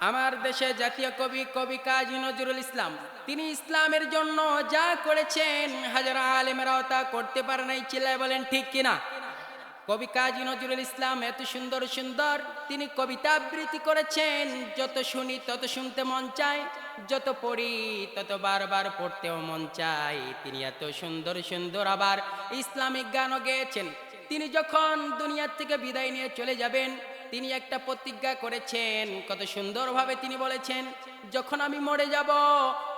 আমার দেশে জাতীয় কবি কবি কাজী নজরুল ইসলাম। তিনি ইসলামের জন্য যা করেছেন, হাজারা আলেমেরাও তা করতে পারে নাই চিল্লায় বলেন, ঠিক কিনা কবি কাজী নজরুল ইসলাম এত সুন্দর সুন্দর। তিনি কবিতা আবৃত্তি করেছেন, যত শুনি তত শুনতে মন চায়, যত পড়ি তত বারবার পড়তেও মন চায়। তিনি এত সুন্দর সুন্দর আবার ইসলামিক গানও গেয়েছেন। তিনি যখন দুনিয়ার থেকে বিদায় নিয়ে চলে যাবেন তিনি একটা প্রতিজ্ঞা করেছেন। কত সুন্দরভাবে তিনি বলেছেন, যখন আমি মরে যাব,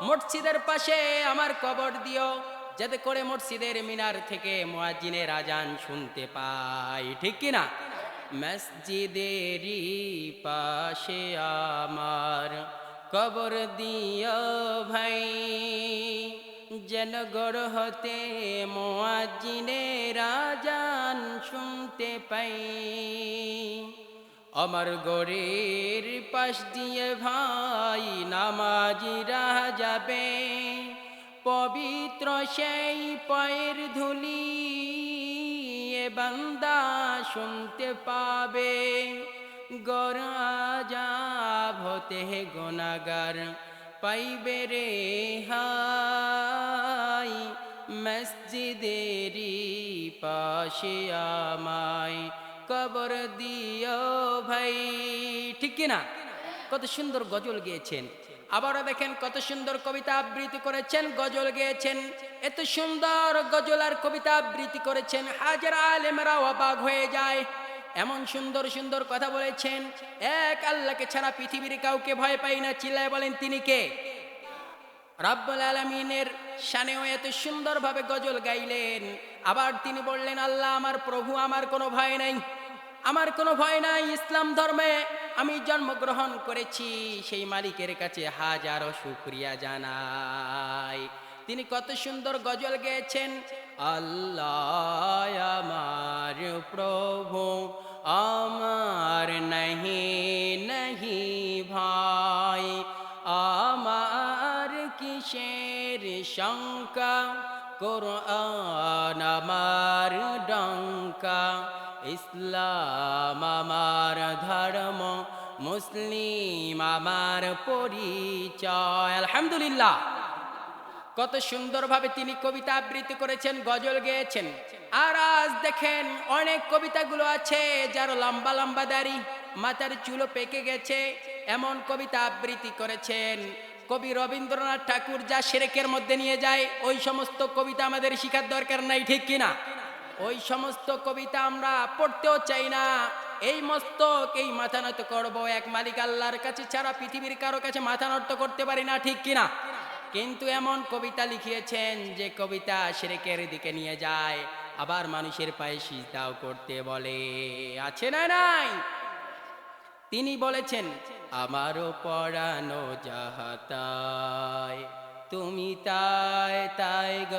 মসজিদের পাশে আমার কবর দিও, যাতে করে মসজিদের মিনার থেকে মুয়াজ্জিনের আজান শুনতে পাই। ঠিক কি না? মসজিদেরই পাশে আমার কবর দিও ভাই, যেন গড় হতে মুয়াজ্জিনের আজান শুনতে পাই। আমার গড়ের পাশ দিয়ে ভাই নামাজিরা যাবে। পবিত্র সেই পায়ের ধুলি এ বান্দা শুনতে পাবে। গরাজাব হতে গোনাগার পাইবে রে হাই। মসজিদেরই পাশে আমায় কবর দিও ভাই। ঠিক কিনা? কত সুন্দর গজল গেয়েছেন। আবারও দেখেন কত সুন্দর কবিতা আবৃত্তি করেছেন, গজল গেয়েছেন। এত সুন্দর গজল আর কবিতা আবৃত্তি করেছেন, হাজার আলেমরা অবাক হয়ে যায়। এমন সুন্দর সুন্দর কথা বলেছেন। এক আল্লাহকে ছাড়া পৃথিবীর কাউকে ভয় পাই না। চিল্লায় বলেন, তিনি কে? রাব্বুল আলমিনের শানেও এত সুন্দরভাবে গজল গাইলেন। আবার তিনি বললেন, আল্লাহ আমার প্রভু, আমার কোনো ভয় নাই। আমার কোনো ভয় নাই ইসলাম ধর্মে। আমি জন্মগ্রহণ করেছি, সেই মালিকের কাছে হাজারো শুক্রিয়া জানাই। তিনি কত সুন্দর গজল গেয়েছেন, আল্লাহ আমার প্রভু, আমার নাহি নাহি ভাই, আমার কিসের শঙ্কা? কোরআন আমার ইসলাম আমার ধর্ম, মুসলিম আমার পরিচয়। আলহামদুলিল্লাহ। কত সুন্দরভাবে তিনি কবিতা আবৃত্তি করেছেন, গজল গেয়েছেন। আর আজ দেখেন অনেক কবিতাগুলো আছে যার লম্বা লম্বা দাড়ি, মাথার চুলো পেকে গেছে। এমন কবিতা আবৃত্তি করেছেন। কবি রবীন্দ্রনাথ ঠাকুর যা সেরেকের মধ্যে নিয়ে যায়, ওই সমস্ত কবিতা আমাদের শিখার দরকার নাই, ঠিক কিনা? ওই সমস্ত কবিতা আমরা পড়তেও চাই না। এই মস্তক, এই মাথা নত করব। এক মালিক আল্লাহর কাছে ছাড়া পৃথিবীর কারও কাছে মাথা নত করতে পারি না, ঠিক কিনা? কিন্তু এমন কবিতা লিখিয়েছেন যে কবিতা সেরেকের দিকে নিয়ে যায়। আবার মানুষের পায়ে সিজদাও করতে বলে। আছে না নাই? তিনি বলেছেন, আমারও পড়ানো যাহাতায় তুমি তাই তাই গ।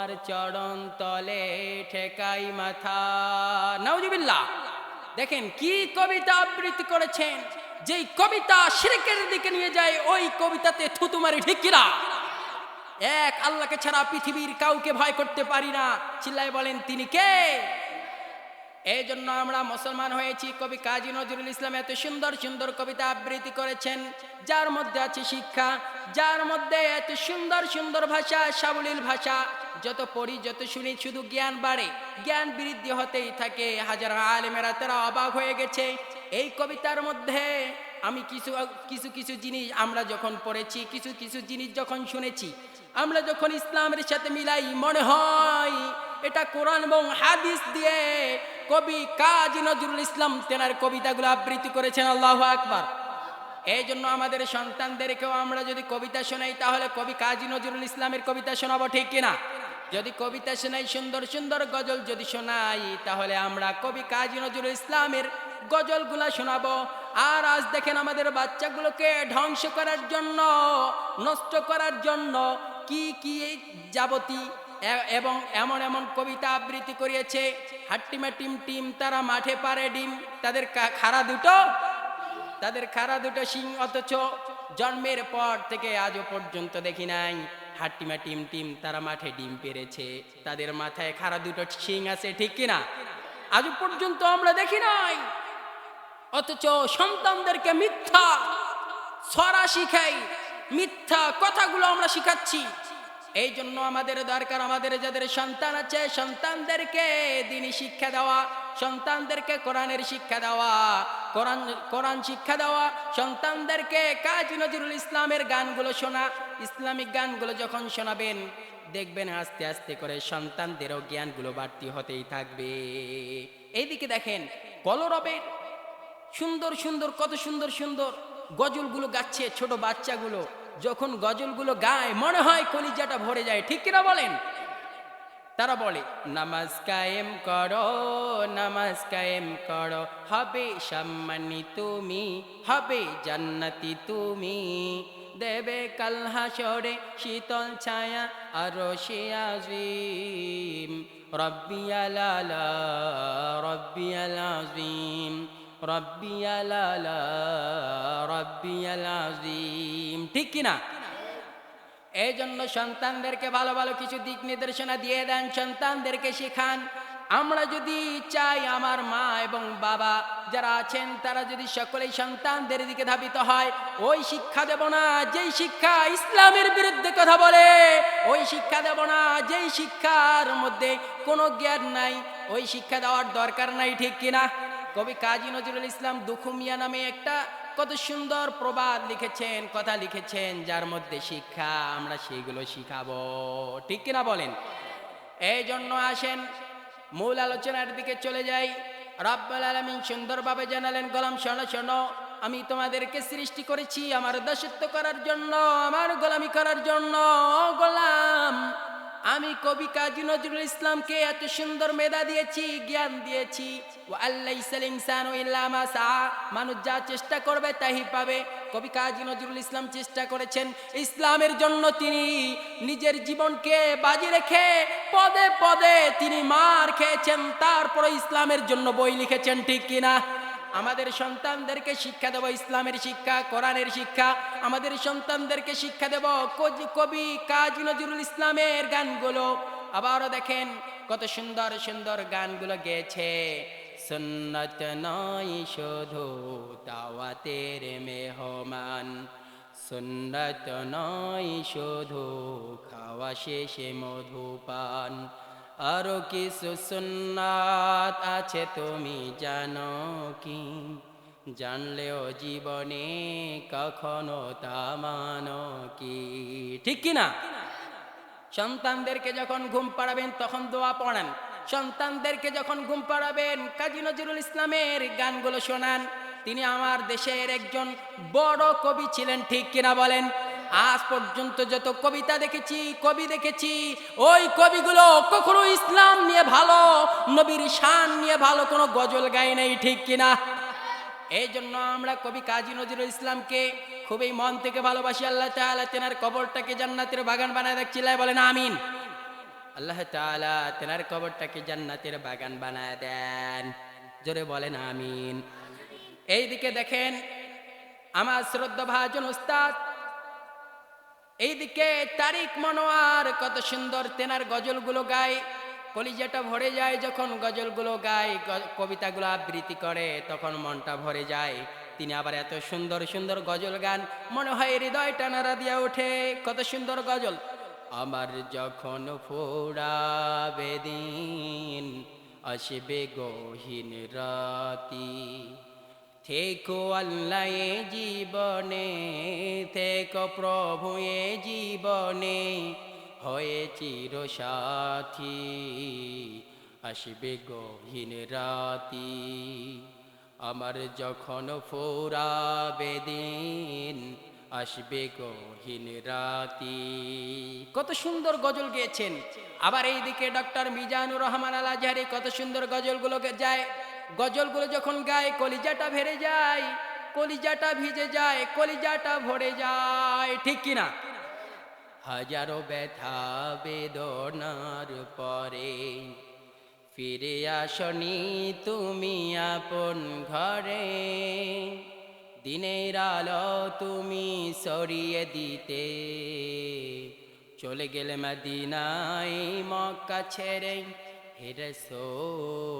তোমার চরণ তলে ঠেকাই মাথা। নাউজুবিল্লাহ। দেখেন কি কবিতা আবৃত্তি করেছেন। যেই কবিতা শিরকের দিকে নিয়ে যায়, ওই কবিতাতে থুতু মারি ঠিক কিনা? এক আল্লাহকে ছাড়া পৃথিবীর কাউকে ভয় করতে পারি না। চিল্লায় বলেন, তিনি কে? এই জন্য আমরা মুসলমান হয়েছি। কবি কাজী নজরুল ইসলাম এত সুন্দর সুন্দর কবিতা আবৃত্তি করেছেন। যার মধ্যে আছে শিক্ষা, যার মধ্যে এত সুন্দর সুন্দর ভাষা, সাবলীল ভাষা যত পড়ি, যত শুনি, শুধু জ্ঞান বাড়ে। জ্ঞান বৃদ্ধি হতেই থাকে। হাজার আলেমেরা তারা অবাক হয়ে গেছে। এই কবিতার মধ্যে আমি কিছু কিছু কিছু জিনিস আমরা যখন পড়েছি, কিছু কিছু জিনিস যখন শুনেছি, আমরা যখন ইসলামের সাথে মিলাই, মনে হয় এটা কোরআন এবং হাদিস দিয়ে কবি কাজী নজরুল ইসলাম তেনার কবিতাগুলো আবৃত্তি করেছেন। আল্লাহ আকবার। এই জন্য আমাদের সন্তানদেরকেও আমরা যদি কবিতা শোনাই, তাহলে কবি কাজী নজরুল ইসলামের কবিতা শোনাবো ঠিক কিনা? যদি কবিতা শোনাই, সুন্দর সুন্দর গজল যদি শোনাই, তাহলে আমরা কবি কাজী নজরুল ইসলামের গজলগুলা শোনাবো। আর আজ দেখেন আমাদের বাচ্চাগুলোকে ধ্বংস করার জন্য, নষ্ট করার জন্য কি কি যাবতী এবং এমন এমন কবিতা আবৃত্তি করিয়েছে। হাট্টিমা টিম টিম তারা মাঠে পারে ডিম, তাদের খাড়া দুটো তাদের খারা দুটো শিং অথচ জন্মের পর থেকে আজও পর্যন্ত দেখি নাই। হাট্টিমা টিম টিম, তারা মাঠে ডিম পেরেছে। তাদের মাথায় খারা দুটো শিং আছে, ঠিক কিনা? আজও পর্যন্ত আমরা দেখি নাই। অথচ সন্তানদেরকে মিথ্যা ছড়া শিখাই, মিথ্যা কথাগুলো আমরা শিখাচ্ছি। এই জন্য আমাদের দরকার, আমাদের যাদের সন্তান আছে, সন্তানদেরকে দিনই শিক্ষা দেওয়া, সন্তানদেরকে কোরআনের শিক্ষা দেওয়া, কোরআন কোরআন শিক্ষা দেওয়া, সন্তানদেরকে কাজী নজরুল ইসলামের গানগুলো শোনা, ইসলামিক গানগুলো যখন শোনাবেন, দেখবেন আস্তে আস্তে করে সন্তানদেরও জ্ঞানগুলো বাড়তি হতেই থাকবে। এইদিকে দেখেন কলরবের সুন্দর সুন্দর, কত সুন্দর সুন্দর গজলগুলো গাচ্ছে ছোট বাচ্চাগুলো। যখন গজলগুলো গায়, মনে হয় কলিজাটা ভরে যায়। ঠিক কিনা বলেন? তারা বলে, নামাজ কায়েম করো, নামাজ কায়েম করো। হবে সম্মানী তুমি, হবে জান্নাতি তুমি। দেবে কাল হাসরে শীতল ছায়া আরও সে আজিম। রব্বি আলালা রব্বি আলাজিম রব্বি আলালা রব্বি আলাজিম ঠিক কিনা এই জন্য সন্তানদেরকে ভালো ভালো কিছু দিক নির্দেশনা দিয়ে দেন, সন্তানদেরকে শেখান। আমরা যদি চাই আমার মা এবং বাবা যারা আছেন, তারা যদি সকলেই সন্তানদের দিকে ধাবিত হয়, ওই শিক্ষা দেব না, যেই শিক্ষা ইসলামের বিরুদ্ধে কথা বলে, ওই শিক্ষা দেব না, যেই শিক্ষার মধ্যে কোনো জ্ঞান নাই, ওই শিক্ষা দেওয়ার দরকার নাই, ঠিক কিনা কবি কাজী নজরুল ইসলাম দুখুমিয়া নামে একটা কত সুন্দর প্রবাদ লিখেছেন, কথা লিখেছেন, যার মধ্যে শিক্ষা, আমরা সেগুলো শিখাবো। ঠিক কিনা বলেন? এই জন্য আসেন, মূল আলোচনার দিকে চলে যাই। রব্বুল আলমিন সুন্দরভাবে জানালেন, গোলাম শোনো শোনো, আমি তোমাদেরকে সৃষ্টি করেছি আমার দাসত্ব করার জন্য, আমার গোলামি করার জন্য গোলাম। আমি কবি কাজী নজরুল ইসলামকে এত সুন্দর মেধা দিয়েছি, জ্ঞান দিয়েছি। ও আল্লাহ সাআ। মানুষ যা চেষ্টা করবে তাই পাবে। কবি কাজী নজরুল ইসলাম চেষ্টা করেছেন। ইসলামের জন্য তিনি নিজের জীবনকে বাজি রেখে পদে পদে তিনি মার খেয়েছেন। তারপরে ইসলামের জন্য বই লিখেছেন, ঠিক কিনা? আমাদের সন্তানদেরকে শিক্ষা দেব, ইসলামের শিক্ষা, কোরআনের শিক্ষা। আমাদের সন্তানদেরকে শিক্ষা দেব কবি- কাজী নজরুল ইসলামের গানগুলো। আবারও দেখেন কত সুন্দর সুন্দর গানগুলো গেয়েছে। সুন্নত নয় শুধু দাওয়াতের মেহমান। সুন্নত নয় শুধু খাওয়া শেষে মধুপান। আরও কিছু সুন্নাত আছে, তুমি জানো কি? জানলেও জীবনে কখনো তা মানো কি? ঠিক কিনা সন্তানদেরকে যখন ঘুম পাড়াবেন, তখন দোয়া পড়ান। সন্তানদেরকে যখন ঘুম পাড়াবেন, কাজী নজরুল ইসলামের গানগুলো শোনান। তিনি আমার দেশের একজন বড় কবি ছিলেন, ঠিক কিনা বলেন? আজ পর্যন্ত যত কবিতা দেখেছি, কবি দেখেছি, ওই কবিগুলো কখনো ইসলাম নিয়ে ভালো, নবীর শান নিয়ে ভালো কোনো গজল গায় নেই, ঠিক কিনা? এই জন্য আমরা কবি কাজী নজরুল ইসলামকে খুবই মন থেকে ভালোবাসি, আল্লাহ তাআলা তেনার কবরটাকে জান্নাতের বাগান বানায় দেখছিলাই বলেন, আমিন। আল্লাহ তাআলা তেনার কবরটাকে জান্নাতের বাগান বানায় দেন। জোরে বলেন, আমিন। এইদিকে দেখেন, আমার শ্রদ্ধা ভাজন উস্তাদ এইদিকে তারিক মনোয়ার, কত সুন্দর তেনার গজলগুলো গায়। কলিজাটা ভরে যায় যখন গজলগুলো গায় কবিতাগুলো আবৃত্তি করে, তখন মনটা ভরে যায়। তিনি আবার এত সুন্দর সুন্দর গজল গান, মনে হয় হৃদয় টানারা দিয়া ওঠে। কত সুন্দর গজল। আমার যখন ফোড়াবে দিন, আসবে গহীন রাতি থেকো আল্লাহ এ জীবনে, থেকো প্রভু এ জীবনে, হয়ে চির সাথী আসবে গহীন রাতি। আমার যখন ফোরাবে দিন, আসবে গহীন রাতি। কত সুন্দর গজল গেয়েছেন। আবার এইদিকে ডক্টর মিজানুর রহমান আল আজহারি কত সুন্দর গজলগুলোকে যায়। গজলগুলো যখন গায়, কলিজাটা ভেরে যায়, কলিজাটা ভিজে যায়, কলিজাটা ভরে যায়, ঠিক কিনা হাজারো ব্যথা বেদনার পরে ফিরে আসনি তুমি আপন ঘরে। দিনের আলো তুমি সরিয়ে দিতে। চলে গেলে মদিনায়, মক্কা ছেড়ে হেরে সোল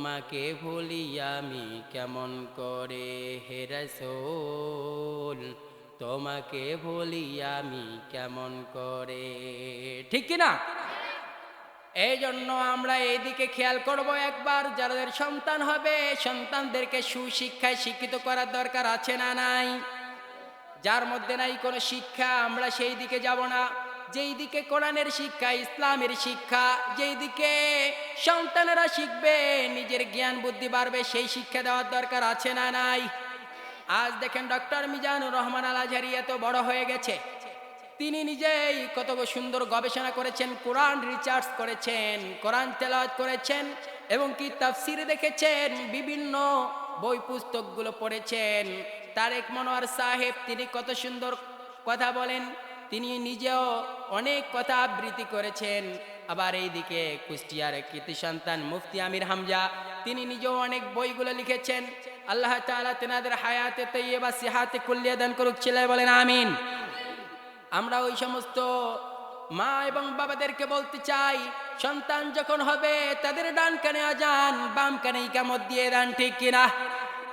তোমাকে ভুলি আমি কেমন করে হে রসুল? তোমাকে ভুলি আমি কেমন করে। ঠিক কি না এই জন্য আমরা এইদিকে খেয়াল করব একবার, যাদের সন্তান হবে, সন্তানদেরকে সুশিক্ষায় শিক্ষিত করার দরকার আছে না নাই? যার মধ্যে নাই কোনো শিক্ষা, আমরা সেই দিকে যাব না। যেই দিকে কোরআনের শিক্ষা, ইসলামের শিক্ষা যেই দিকে সন্তানেরা শিখবে, নিজের জ্ঞান বুদ্ধি বাড়বে, সেই শিক্ষা দেওয়ার দরকার আছে না নাই? আজ দেখেন ডক্টর মিজানুর রহমান আল আজহারি এত বড় হয়ে গেছে। তিনি নিজেই কত সুন্দর গবেষণা করেছেন, কোরআন রিচার্জ করেছেন, কোরআন তেলাওয়াত করেছেন এবং কি তাফসির দেখেছেন, বিভিন্ন বই পুস্তকগুলো পড়েছেন। তারেক মনোয়ার সাহেব তিনি কত সুন্দর কথা বলেন তিনি নিজেও অনেক কথা আবৃত্তি করেছেন। আবার এইদিকে কুষ্টিয়ার এক কৃতি সন্তান মুফতি আমির হামজা, তিনি নিজেও অনেক বইগুলো লিখেছেন। আল্লাহ তাআলা তেনাদের হায়াতে তৈবা সিহাতে কুল্লিয়া দান করুক ছেলে বলেন, আমিন। আমরা ওই সমস্ত মা এবং বাবাদেরকে বলতে চাই, সন্তান যখন হবে, তাদের ডান কানে আজান, বাম কানে ইকামত দিয়ে দান, ঠিক কিনা?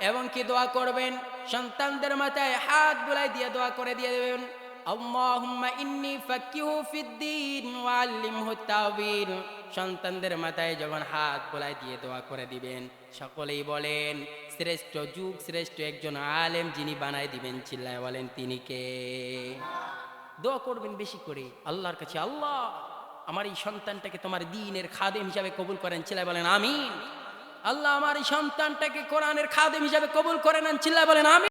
এবং কি দোয়া করবেন? সন্তানদের মাথায় হাত বুলাই দিয়ে দোয়া করে দিয়ে দেবেন? আল্লাহুম্মা ইন্নি ফাকিহু ফিদ্দিন ওয়াল্লিমহু তাওয়িল সন্তানদের মাথায় যখন হাত বোলাই দিয়ে দোয়া করে দিবেন, সকলেই বলেন, শ্রেষ্ঠ যুগ, শ্রেষ্ঠ একজন আলেম যিনি বানায় দিবেন, চিল্লায় বলেন তিনি কে? দোয়া করবেন বেশি করে, আল্লাহর কাছে, আল্লাহ, আমার এই সন্তানটাকে তোমার দিনের খাদেম হিসাবে কবুল করেন, চিল্লায় বলেন আমিন। আল্লাহ, আমার এই সন্তানটাকে কোরআনের খাদেম হিসাবে কবুল করে নেন, চিল্লায় বলেন আমিন।